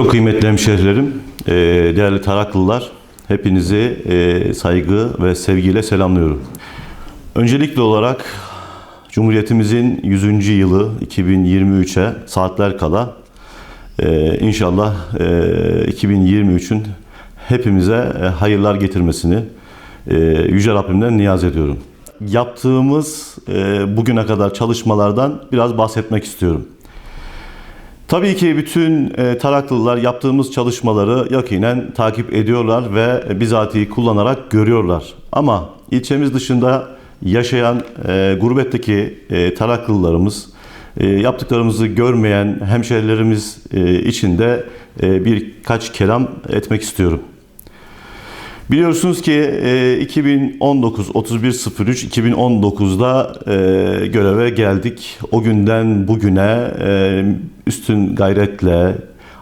Çok kıymetli hemşehrilerim, e, değerli Taraklılar, hepinizi e, saygı ve sevgiyle selamlıyorum. Öncelikli olarak Cumhuriyetimizin 100. yılı 2023'e saatler kala e, inşallah e, 2023'ün hepimize hayırlar getirmesini Yüce Rabbimden niyaz ediyorum. Yaptığımız bugüne kadar çalışmalardan biraz bahsetmek istiyorum. Tabii ki bütün e, Taraklılar yaptığımız çalışmaları yakinen takip ediyorlar ve bizatihi kullanarak görüyorlar. Ama ilçemiz dışında yaşayan e, gurbetteki e, Taraklılarımız yaptıklarımızı görmeyen hemşehrilerimiz e, için de birkaç kelam etmek istiyorum. Biliyorsunuz ki e, 2019 3103 2019'da e, göreve geldik. O günden bugüne e, üstün gayretle,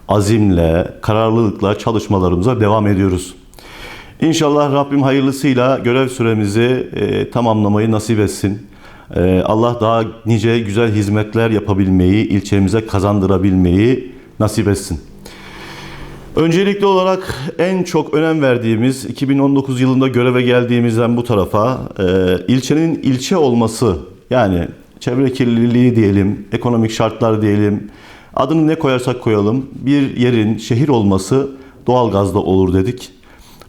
azimle, kararlılıkla çalışmalarımıza devam ediyoruz. İnşallah Rabbim hayırlısıyla görev süremizi e, tamamlamayı nasip etsin. E, Allah daha nice güzel hizmetler yapabilmeyi, ilçemize kazandırabilmeyi nasip etsin. Öncelikli olarak en çok önem verdiğimiz 2019 yılında göreve geldiğimizden bu tarafa e, ilçenin ilçe olması yani çevre kirliliği diyelim, ekonomik şartlar diyelim, adını ne koyarsak koyalım bir yerin şehir olması doğalgazda olur dedik.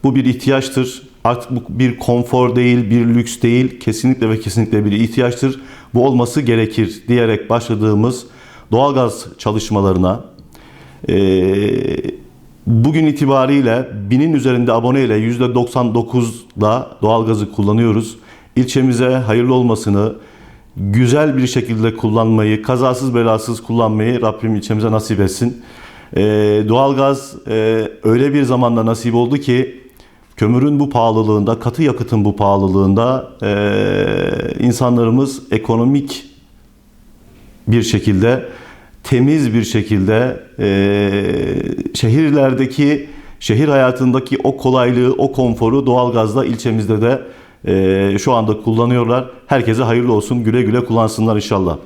Bu bir ihtiyaçtır. Artık bu bir konfor değil, bir lüks değil. Kesinlikle ve kesinlikle bir ihtiyaçtır. Bu olması gerekir diyerek başladığımız doğalgaz çalışmalarına eee Bugün itibariyle binin üzerinde aboneyle %99'da doğalgazı kullanıyoruz. İlçemize hayırlı olmasını, güzel bir şekilde kullanmayı, kazasız belasız kullanmayı Rabbim ilçemize nasip etsin. Ee, doğalgaz e, öyle bir zamanda nasip oldu ki kömürün bu pahalılığında, katı yakıtın bu pahalılığında e, insanlarımız ekonomik bir şekilde temiz bir şekilde e, şehirlerdeki şehir hayatındaki o kolaylığı, o konforu doğalgazla ilçemizde de e, şu anda kullanıyorlar. Herkese hayırlı olsun, güle güle kullansınlar inşallah.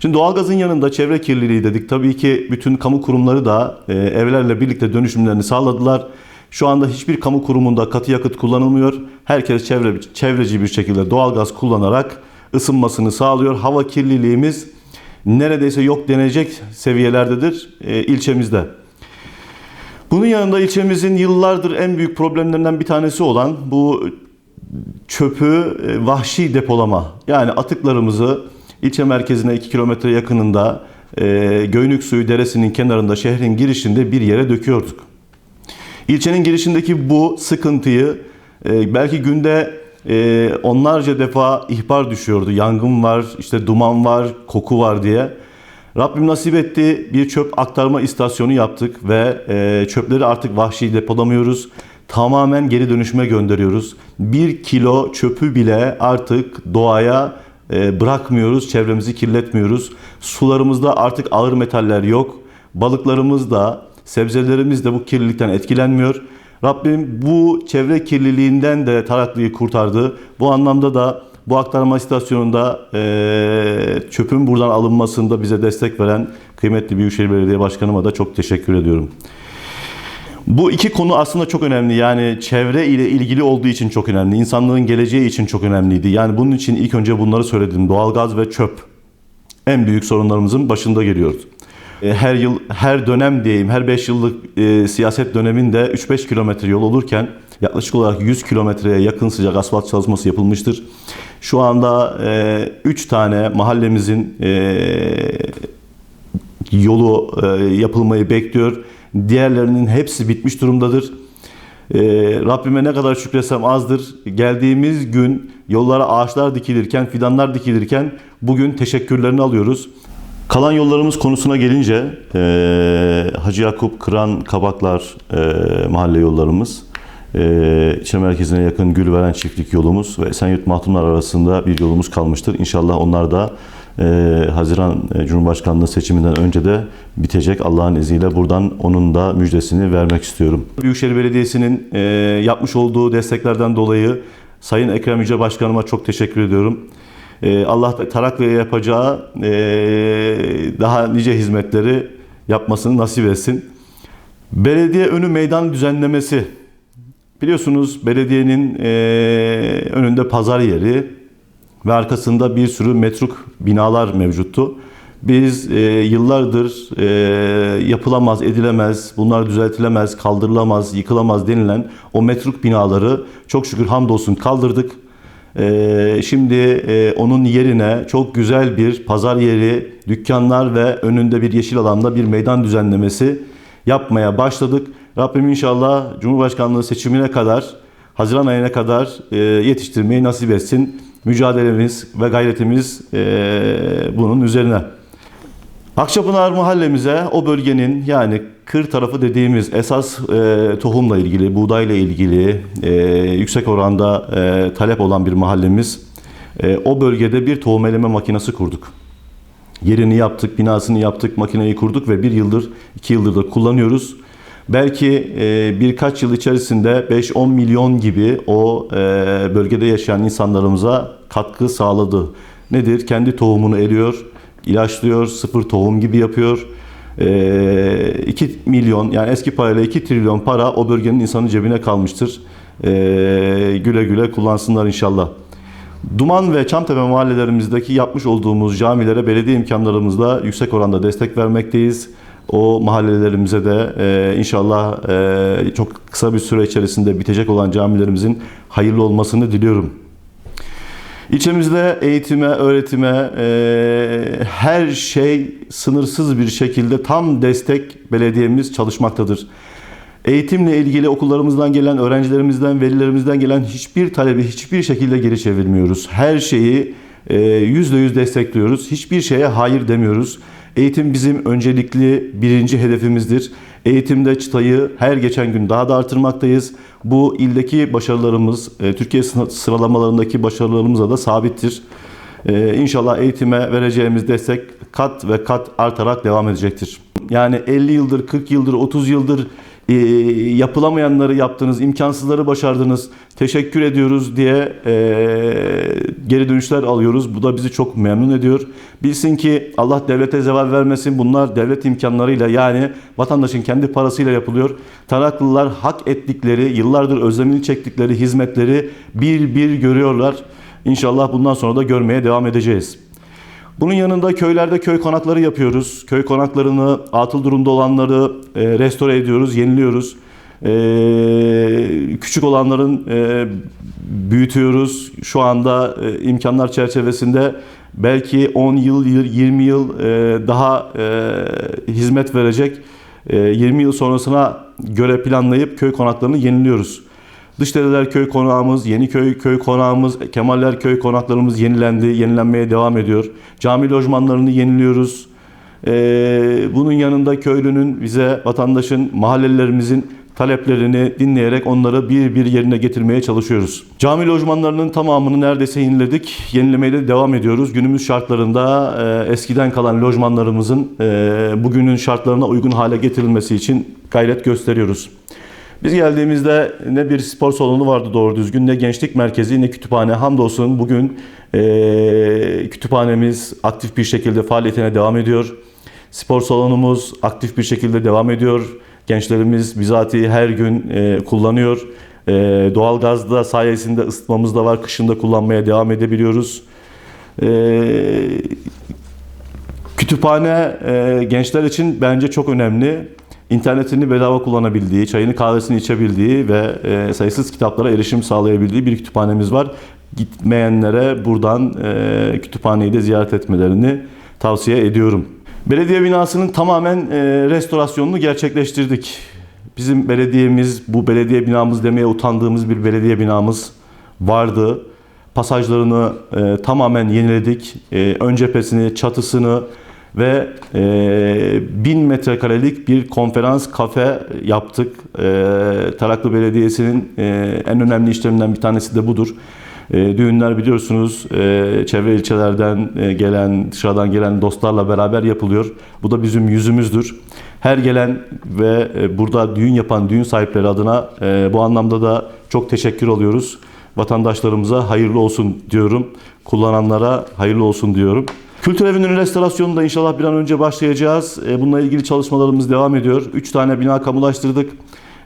Şimdi doğalgazın yanında çevre kirliliği dedik. Tabii ki bütün kamu kurumları da e, evlerle birlikte dönüşümlerini sağladılar. Şu anda hiçbir kamu kurumunda katı yakıt kullanılmıyor. Herkes çevre, çevreci bir şekilde doğalgaz kullanarak ısınmasını sağlıyor. Hava kirliliğimiz neredeyse yok denecek seviyelerdedir e, ilçemizde. Bunun yanında ilçemizin yıllardır en büyük problemlerinden bir tanesi olan bu çöpü e, vahşi depolama. Yani atıklarımızı ilçe merkezine 2 kilometre yakınında e, Göynük Suyu Deresi'nin kenarında şehrin girişinde bir yere döküyorduk. İlçenin girişindeki bu sıkıntıyı e, belki günde e, onlarca defa ihbar düşüyordu. Yangın var, işte duman var, koku var diye. Rabbim nasip etti bir çöp aktarma istasyonu yaptık ve e, çöpleri artık vahşi depolamıyoruz. Tamamen geri dönüşüme gönderiyoruz. Bir kilo çöpü bile artık doğaya e, bırakmıyoruz, çevremizi kirletmiyoruz. Sularımızda artık ağır metaller yok. Balıklarımız da, sebzelerimiz de bu kirlilikten etkilenmiyor. Rabbim bu çevre kirliliğinden de Taraklı'yı kurtardı. Bu anlamda da bu aktarma istasyonunda e, çöpün buradan alınmasında bize destek veren kıymetli Büyükşehir Belediye Başkanıma da çok teşekkür ediyorum. Bu iki konu aslında çok önemli. Yani çevre ile ilgili olduğu için çok önemli. İnsanlığın geleceği için çok önemliydi. Yani bunun için ilk önce bunları söyledim. Doğalgaz ve çöp en büyük sorunlarımızın başında geliyordu. E, her yıl, her dönem diyeyim, her 5 yıllık e, siyaset döneminde 3-5 kilometre yol olurken yaklaşık olarak 100 kilometreye yakın sıcak asfalt çalışması yapılmıştır. Şu anda 3 e, tane mahallemizin e, yolu e, yapılmayı bekliyor. Diğerlerinin hepsi bitmiş durumdadır. E, Rabbime ne kadar şükretsem azdır. Geldiğimiz gün yollara ağaçlar dikilirken, fidanlar dikilirken bugün teşekkürlerini alıyoruz. Kalan yollarımız konusuna gelince e, Hacı Yakup, Kıran, Kabaklar e, mahalle yollarımız, e, ilçe merkezine yakın Gülveren çiftlik yolumuz ve Esenyurt Mahtumlar arasında bir yolumuz kalmıştır. İnşallah onlar da e, Haziran e, Cumhurbaşkanlığı seçiminden önce de bitecek Allah'ın izniyle. Buradan onun da müjdesini vermek istiyorum. Büyükşehir Belediyesi'nin e, yapmış olduğu desteklerden dolayı Sayın Ekrem Yüce Başkanıma çok teşekkür ediyorum. Ee, Allah Taraklı'ya yapacağı e, daha nice hizmetleri yapmasını nasip etsin. Belediye önü meydan düzenlemesi. Biliyorsunuz belediyenin eee, önünde pazar yeri ve arkasında bir sürü metruk binalar mevcuttu. Biz eee, yıllardır eee, yapılamaz, edilemez, bunlar düzeltilemez, kaldırılamaz, yıkılamaz denilen o metruk binaları çok şükür hamdolsun kaldırdık. Eee, şimdi eee, onun yerine çok güzel bir pazar yeri, dükkanlar ve önünde bir yeşil alanda bir meydan düzenlemesi yapmaya başladık. Rabbim inşallah Cumhurbaşkanlığı seçimine kadar, Haziran ayına kadar eee, yetiştirmeyi nasip etsin. Mücadelemiz ve gayretimiz eee, bunun üzerine. Akçapınar mahallemize o bölgenin yani kır tarafı dediğimiz esas e, tohumla ilgili, buğdayla ilgili e, yüksek oranda e, talep olan bir mahallemiz. E, o bölgede bir tohum eleme makinesi kurduk. Yerini yaptık, binasını yaptık, makineyi kurduk ve bir yıldır, iki yıldır da kullanıyoruz. Belki e, birkaç yıl içerisinde 5-10 milyon gibi o e, bölgede yaşayan insanlarımıza katkı sağladı. Nedir? Kendi tohumunu eliyor, ilaçlıyor, sıfır tohum gibi yapıyor. E, 2 milyon yani eski parayla 2 trilyon para o bölgenin insanın cebine kalmıştır. E, güle güle kullansınlar inşallah. Duman ve Çamtepe mahallelerimizdeki yapmış olduğumuz camilere belediye imkanlarımızla yüksek oranda destek vermekteyiz. O mahallelerimize de e, inşallah e, çok kısa bir süre içerisinde bitecek olan camilerimizin hayırlı olmasını diliyorum. İlçemizde eğitime, öğretime e, her şey sınırsız bir şekilde tam destek belediyemiz çalışmaktadır. Eğitimle ilgili okullarımızdan gelen, öğrencilerimizden, velilerimizden gelen hiçbir talebi hiçbir şekilde geri çevirmiyoruz. Her şeyi e, yüzde yüz destekliyoruz. Hiçbir şeye hayır demiyoruz. Eğitim bizim öncelikli birinci hedefimizdir. Eğitimde çıtayı her geçen gün daha da artırmaktayız. Bu ildeki başarılarımız, e, Türkiye sıra- sıralamalarındaki başarılarımıza da sabittir. Ee, inşallah eğitime vereceğimiz destek kat ve kat artarak devam edecektir. Yani 50 yıldır, 40 yıldır, 30 yıldır e, yapılamayanları yaptınız, imkansızları başardınız, teşekkür ediyoruz diye e, geri dönüşler alıyoruz. Bu da bizi çok memnun ediyor. Bilsin ki Allah devlete zeval vermesin. Bunlar devlet imkanlarıyla yani vatandaşın kendi parasıyla yapılıyor. Taraklılar hak ettikleri, yıllardır özlemini çektikleri hizmetleri bir bir görüyorlar. İnşallah bundan sonra da görmeye devam edeceğiz. Bunun yanında köylerde köy konakları yapıyoruz. Köy konaklarını atıl durumda olanları e, restore ediyoruz, yeniliyoruz. E, küçük olanların e, büyütüyoruz. Şu anda e, imkanlar çerçevesinde belki 10 yıl, 20 yıl e, daha e, hizmet verecek. E, 20 yıl sonrasına göre planlayıp köy konaklarını yeniliyoruz. Dışdereler köy konağımız, Yeniköy köy konağımız, Kemaller köy konaklarımız yenilendi, yenilenmeye devam ediyor. Cami lojmanlarını yeniliyoruz. Ee, bunun yanında köylünün, bize, vatandaşın, mahallelerimizin taleplerini dinleyerek onları bir bir yerine getirmeye çalışıyoruz. Cami lojmanlarının tamamını neredeyse yeniledik. Yenilemeye de devam ediyoruz. Günümüz şartlarında e, eskiden kalan lojmanlarımızın e, bugünün şartlarına uygun hale getirilmesi için gayret gösteriyoruz. Biz geldiğimizde ne bir spor salonu vardı doğru düzgün, ne gençlik merkezi, ne kütüphane. Hamdolsun bugün eee, kütüphanemiz aktif bir şekilde faaliyetine devam ediyor. Spor salonumuz aktif bir şekilde devam ediyor. Gençlerimiz bizatihi her gün eee, kullanıyor. Eee doğalgaz da sayesinde ısıtmamız da var. Kışında kullanmaya devam edebiliyoruz. Eee Kütüphane e, gençler için bence çok önemli. İnternetini bedava kullanabildiği, çayını kahvesini içebildiği ve e, sayısız kitaplara erişim sağlayabildiği bir kütüphanemiz var. Gitmeyenlere buradan e, kütüphaneyi de ziyaret etmelerini tavsiye ediyorum. Belediye binasının tamamen e, restorasyonunu gerçekleştirdik. Bizim belediyemiz, bu belediye binamız demeye utandığımız bir belediye binamız vardı. Pasajlarını e, tamamen yeniledik. E, ön cephesini, çatısını ve e, 1000 metrekarelik bir konferans kafe yaptık. E, Taraklı Belediyesi'nin e, en önemli işlerinden bir tanesi de budur. E, düğünler biliyorsunuz e, çevre ilçelerden e, gelen, dışarıdan gelen dostlarla beraber yapılıyor. Bu da bizim yüzümüzdür. Her gelen ve e, burada düğün yapan düğün sahipleri adına e, bu anlamda da çok teşekkür oluyoruz. Vatandaşlarımıza hayırlı olsun diyorum. Kullananlara hayırlı olsun diyorum. Kültür evinin restorasyonunu da inşallah bir an önce başlayacağız. E, Bununla ilgili çalışmalarımız devam ediyor. 3 tane bina kamulaştırdık.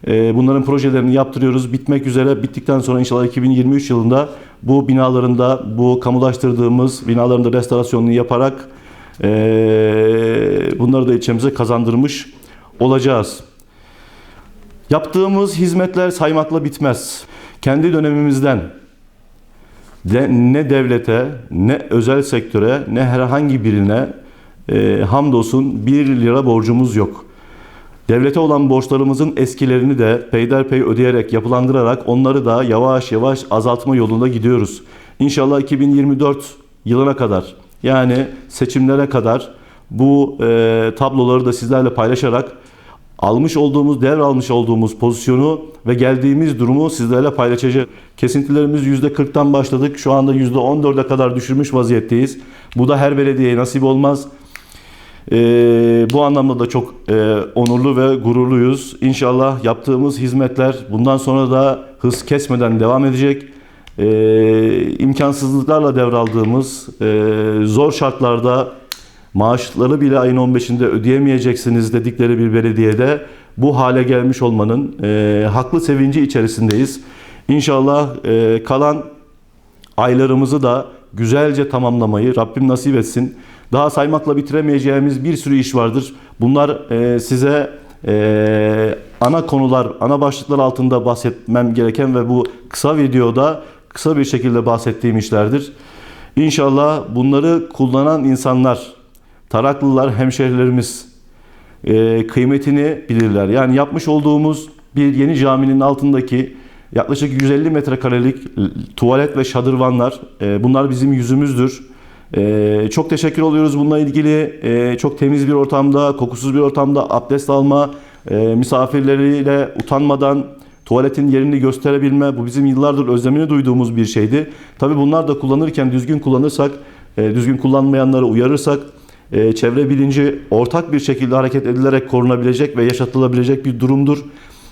E, Bunların projelerini yaptırıyoruz. Bitmek üzere. Bittikten sonra inşallah 2023 yılında bu binalarında, bu kamulaştırdığımız binaların da restorasyonunu yaparak e, bunları da ilçemize kazandırmış olacağız. Yaptığımız hizmetler saymakla bitmez. Kendi dönemimizden de, ne devlete, ne özel sektöre, ne herhangi birine e, hamdolsun 1 lira borcumuz yok. Devlete olan borçlarımızın eskilerini de peyderpey ödeyerek, yapılandırarak onları da yavaş yavaş azaltma yolunda gidiyoruz. İnşallah 2024 yılına kadar yani seçimlere kadar bu e, tabloları da sizlerle paylaşarak almış olduğumuz, devralmış olduğumuz pozisyonu ve geldiğimiz durumu sizlerle paylaşacağız. Kesintilerimiz %40'tan başladık. Şu anda %14'e kadar düşürmüş vaziyetteyiz. Bu da her belediyeye nasip olmaz. Ee, bu anlamda da çok e, onurlu ve gururluyuz. İnşallah yaptığımız hizmetler bundan sonra da hız kesmeden devam edecek. Ee, imkansızlıklarla devraldığımız, e, zor şartlarda maaşları bile ayın 15'inde ödeyemeyeceksiniz dedikleri bir belediyede bu hale gelmiş olmanın e, haklı sevinci içerisindeyiz. İnşallah e, kalan aylarımızı da güzelce tamamlamayı Rabbim nasip etsin. Daha saymakla bitiremeyeceğimiz bir sürü iş vardır. Bunlar e, size e, ana konular, ana başlıklar altında bahsetmem gereken ve bu kısa videoda kısa bir şekilde bahsettiğim işlerdir. İnşallah bunları kullanan insanlar, Taraklılar, hemşehrilerimiz e, kıymetini bilirler. Yani yapmış olduğumuz bir yeni caminin altındaki yaklaşık 150 metrekarelik tuvalet ve şadırvanlar e, bunlar bizim yüzümüzdür. E, çok teşekkür oluyoruz bununla ilgili. E, çok temiz bir ortamda, kokusuz bir ortamda abdest alma, e, misafirleriyle utanmadan tuvaletin yerini gösterebilme bu bizim yıllardır özlemini duyduğumuz bir şeydi. Tabi bunlar da kullanırken düzgün kullanırsak, e, düzgün kullanmayanları uyarırsak e, çevre bilinci ortak bir şekilde hareket edilerek korunabilecek ve yaşatılabilecek bir durumdur.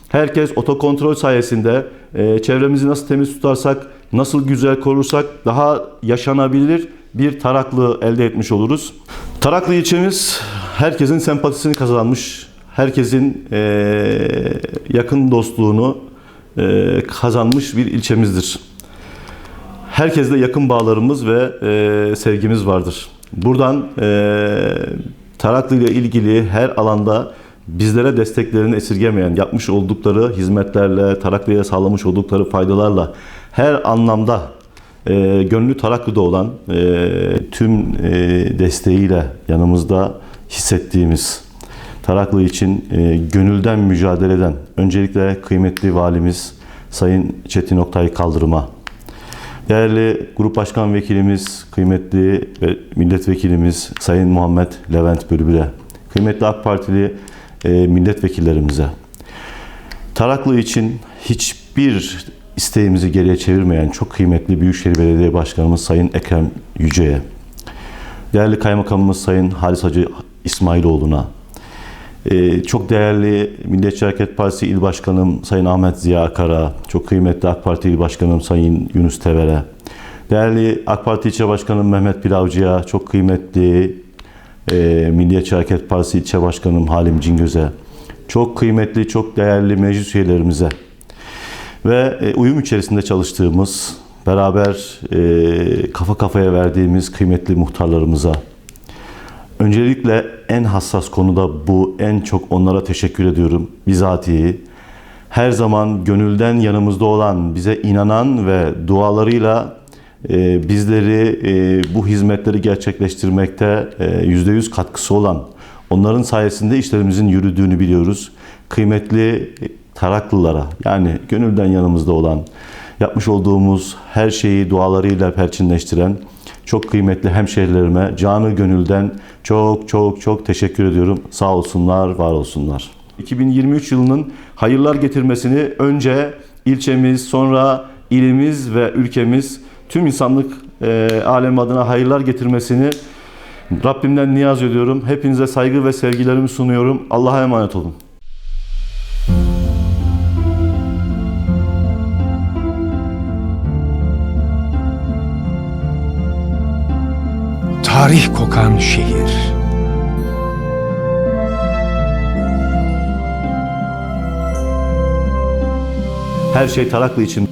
Herkes otokontrol sayesinde e, çevremizi nasıl temiz tutarsak, nasıl güzel korursak daha yaşanabilir bir Taraklı elde etmiş oluruz. Taraklı ilçemiz herkesin sempatisini kazanmış, herkesin e, yakın dostluğunu e, kazanmış bir ilçemizdir. Herkesle yakın bağlarımız ve e, sevgimiz vardır. Buradan e, Taraklı ile ilgili her alanda bizlere desteklerini esirgemeyen, yapmış oldukları hizmetlerle, Taraklı'ya sağlamış oldukları faydalarla her anlamda e, gönlü Taraklı'da olan e, tüm e, desteğiyle yanımızda hissettiğimiz Taraklı için e, gönülden mücadele eden öncelikle kıymetli valimiz Sayın Çetin Oktay Kaldırım'a Değerli Grup Başkan Vekilimiz, kıymetli ve milletvekilimiz Sayın Muhammed Levent Bülbül'e, kıymetli AK Partili e, milletvekillerimize, Taraklı için hiçbir isteğimizi geriye çevirmeyen çok kıymetli Büyükşehir Belediye Başkanımız Sayın Ekrem Yüce'ye, değerli Kaymakamımız Sayın Halis Hacı İsmailoğlu'na, ee, çok değerli Milliyetçi Hareket Partisi İl Başkanım Sayın Ahmet Ziya Akara, çok kıymetli AK Parti İl Başkanım Sayın Yunus Tever'e, değerli AK Parti İlçe Başkanım Mehmet Pilavcı'ya, çok kıymetli e, Milliyetçi Hareket Partisi İlçe Başkanım Halim Cingöz'e, çok kıymetli, çok değerli meclis üyelerimize ve e, uyum içerisinde çalıştığımız, beraber e, kafa kafaya verdiğimiz kıymetli muhtarlarımıza, Öncelikle en hassas konuda bu. En çok onlara teşekkür ediyorum. Bizatihi her zaman gönülden yanımızda olan, bize inanan ve dualarıyla e, bizleri e, bu hizmetleri gerçekleştirmekte e, yüzde yüz katkısı olan, onların sayesinde işlerimizin yürüdüğünü biliyoruz. Kıymetli Taraklılara yani gönülden yanımızda olan, yapmış olduğumuz her şeyi dualarıyla perçinleştiren çok kıymetli hemşehrilerime canı gönülden çok çok çok teşekkür ediyorum. Sağ olsunlar, var olsunlar. 2023 yılının hayırlar getirmesini önce ilçemiz, sonra ilimiz ve ülkemiz tüm insanlık e, alem adına hayırlar getirmesini Rabbimden niyaz ediyorum. Hepinize saygı ve sevgilerimi sunuyorum. Allah'a emanet olun. Tarih kokan şehir. Her şey Taraklı için